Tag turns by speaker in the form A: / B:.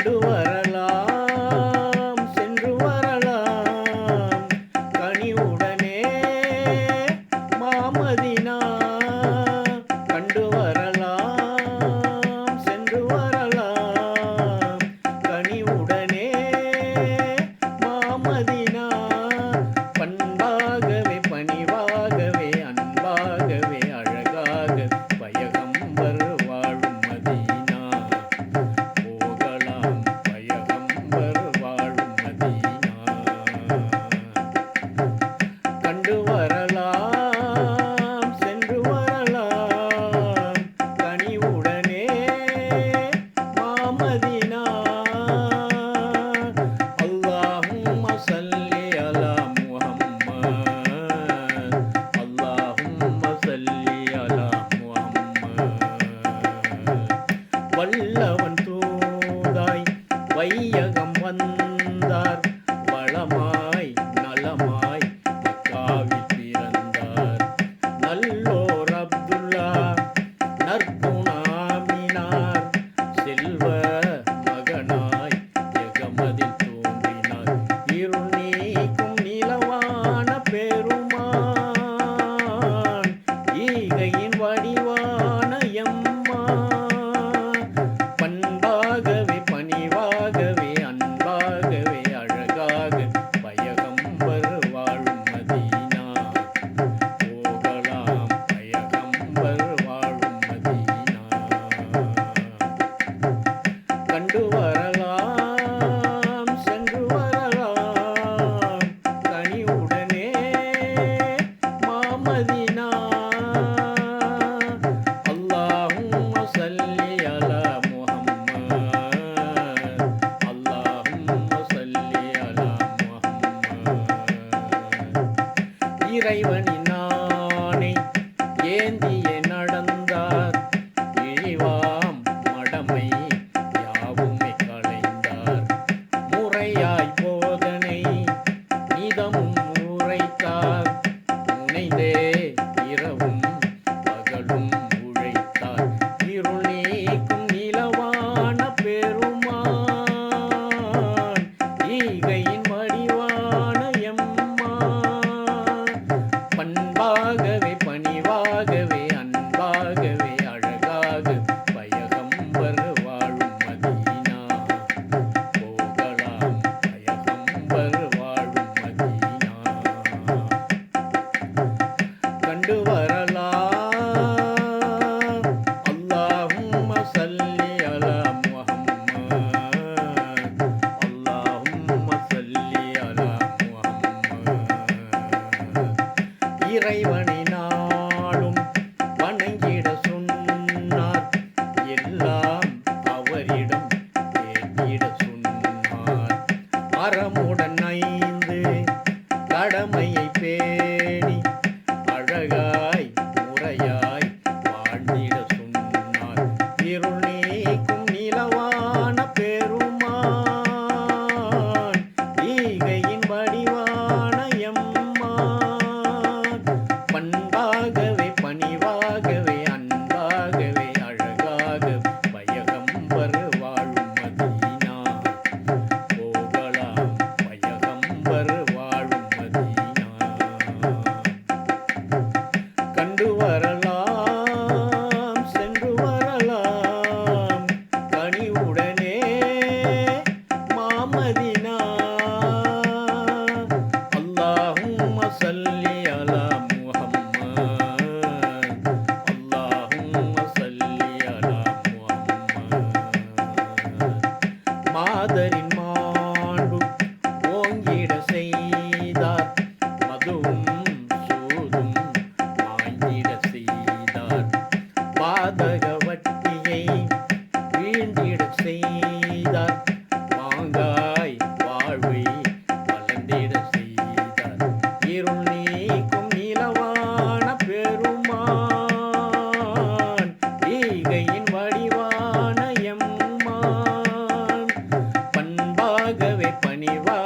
A: ಕಂಡುವರ Medina அல்லாஹும் சல்லி அலா முஹம்மத். அல்லாஹும் சல்லி அலா முஹம்மத். இறைவனின் இறைவனின் நிவா